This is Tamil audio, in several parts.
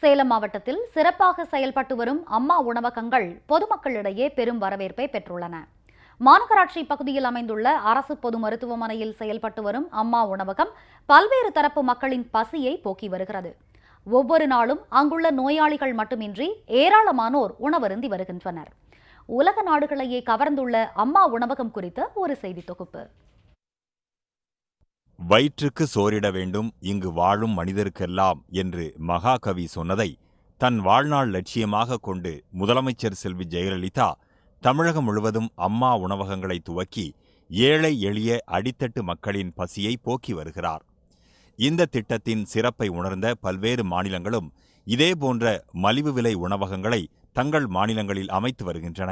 சேலம் மாவட்டத்தில் சிறப்பாக செயல்பட்டு வரும் அம்மா உணவகங்கள் பொதுமக்களிடையே பெரும் வரவேற்பை பெற்றுள்ளன. மாநகராட்சி பகுதியில் அமைந்துள்ள அரசு பொது மருத்துவமனையில் செயல்பட்டு வரும் அம்மா உணவகம் பல்வேறு தரப்பு மக்களின் பசியை போக்கி வருகிறது. ஒவ்வொரு நாளும் அங்குள்ள நோயாளிகள் மட்டுமின்றி ஏராளமானோர் உணவருந்தி வருகின்றனர். உலக நாடுகளையே கவர்ந்துள்ள அம்மா உணவகம் குறித்த ஒரு செய்தி தொகுப்பு. வயிற்றுக்கு சோரிட வேண்டும் இங்கு வாழும் மனிதருக்கெல்லாம் என்று மகாகவி சொன்னதை தன் வாழ்நாள் லட்சியமாக கொண்டு முதலமைச்சர் செல்வி ஜெயலலிதா தமிழகம் முழுவதும் அம்மா உணவகங்களை துவக்கி ஏழை எளிய அடித்தட்டு மக்களின் பசியை போக்கி வருகிறார். இந்த திட்டத்தின் சிறப்பை உணர்ந்த பல்வேறு மாநிலங்களும் இதேபோன்ற மலிவு விலை உணவகங்களை தங்கள் மாநிலங்களில் அமைத்து வருகின்றன.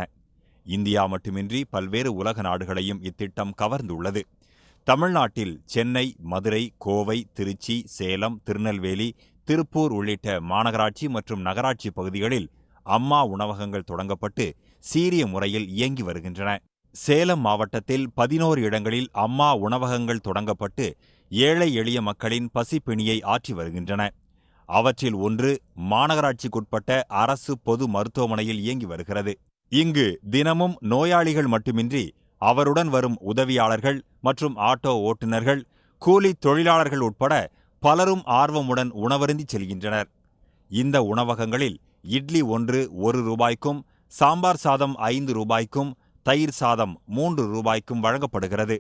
இந்தியா மட்டுமின்றி பல்வேறு உலக நாடுகளையும் இத்திட்டம் கவர்ந்துள்ளது. தமிழ்நாட்டில் சென்னை மதுரை கோவை திருச்சி சேலம் திருநெல்வேலி திருப்பூர் உள்ளிட்ட மாநகராட்சி மற்றும் நகராட்சி பகுதிகளில் அம்மா உணவகங்கள் தொடங்கப்பட்டு சீரிய முறையில் இயங்கி வருகின்றன. சேலம் மாவட்டத்தில் பதினோரு இடங்களில் அம்மா உணவகங்கள் தொடங்கப்பட்டு ஏழை எளிய மக்களின் பசிப்பிணியை ஆற்றி வருகின்றன. அவற்றில் ஒன்று மாநகராட்சிக்குட்பட்ட அரசு பொது மருத்துவமனையில் இயங்கி வருகிறது. இங்கு தினமும் நோயாளிகள் மட்டுமின்றி அவருடன் வரும் உதவியாளர்கள் மற்றும் ஆட்டோ ஓட்டுநர்கள் கூலி தொழிலாளர்கள் உட்பட பலரும் ஆர்வமுடன் உணவருந்தி செல்கின்றனர். இந்த உணவகங்களில் இட்லி ஒன்று ஒரு ரூபாய்க்கும் சாம்பார் சாதம் ஐந்து ரூபாய்க்கும் தயிர் சாதம் மூன்று ரூபாய்க்கும் வழங்கப்படுகிறது.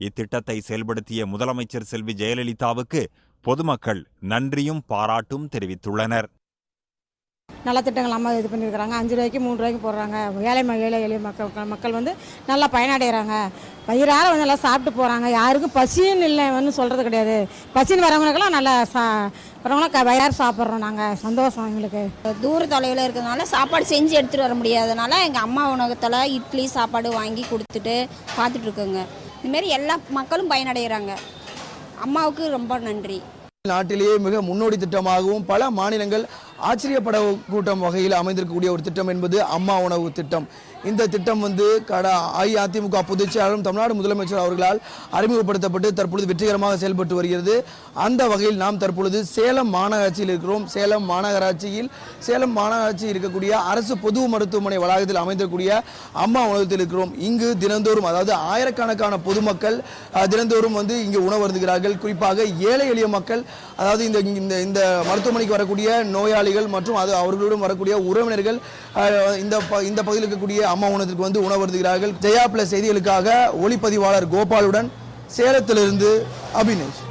இத்திட்டத்தை செயல்படுத்திய முதலமைச்சர் செல்வி ஜெயலலிதாவுக்கு பொதுமக்கள் நன்றியும் பாராட்டும் தெரிவித்துள்ளனர். நலத்திட்டங்கள் அம்மா இது பண்ணியிருக்கிறாங்க. அஞ்சு ரூபாய்க்கு மூணு ரூபாய்க்கு போடுறாங்க. ஏழை ம- ஏழை எளிய மக்கள் மக்கள் வந்து நல்லா பயனடைகிறாங்க. வயிறார வந்து நல்லா சாப்பிட்டு போகிறாங்க யாருக்கும் பசின்னு இல்லைன்னு சொல்கிறது கிடையாது. பசின்னு வரவங்களுக்கெல்லாம் நல்லா சா வரவங்களாம் க வயிறார சாப்பிட்றோம் நாங்கள் சந்தோஷம் எங்களுக்கு. தூர தொலைவில் இருக்கிறதுனால சாப்பாடு செஞ்சு எடுத்துகிட்டு வர முடியாதனால எங்கள் அம்மா உணவகத்தில் இட்லி சாப்பாடு வாங்கி கொடுத்துட்டு பார்த்துட்டு இருக்கோங்க இதுமாரி எல்லா மக்களும் பயனடைகிறாங்க. அம்மாவுக்கு ரொம்ப நன்றி. நாட்டிலேயே மிக முன்னோடி திட்டமாகவும் பல மாநிலங்கள் ஆச்சரியப்பட கூட்டம் வகையில் அமைந்திருக்கக்கூடிய ஒரு திட்டம் என்பது அம்மா உணவு திட்டம். இந்த திட்டம் வந்து கட அஇஅதிமுக பொதுச் செயலாளரும் தமிழ்நாடு முதலமைச்சர் அவர்களால் அறிமுகப்படுத்தப்பட்டு தற்பொழுது வெற்றிகரமாக செயல்பட்டு வருகிறது. அந்த வகையில் நாம் தற்பொழுது சேலம் மாநகராட்சியில் இருக்கிறோம். சேலம் மாநகராட்சியில் சேலம் மாநகராட்சி இருக்கக்கூடிய அரசு பொது மருத்துவமனை வளாகத்தில் அமைந்திருக்கக்கூடிய அம்மா உணவகத்தில் இருக்கிறோம். இங்கு தினந்தோறும் அதாவது ஆயிரக்கணக்கான பொதுமக்கள் தினந்தோறும் வந்து இங்கு உணவருந்துகிறார்கள் குறிப்பாக ஏழை எளிய மக்கள் அதாவது இந்த இந்த இந்த மருத்துவமனைக்கு வரக்கூடிய நோயாளிகள் மற்றும் அது அவர்களுடன் வரக்கூடிய உறவினர்கள் இந்த ப- இந்த பகுதியில் இருக்கக்கூடிய அம்மா உணவத்திற்கு வந்து உணவருந்துகிறார்கள் ஜெயா பிளஸ் செய்திகளுக்காக ஒளிப்பதிவாளர் கோபாலுடன் சேலத்திலிருந்து அபினேஷ்.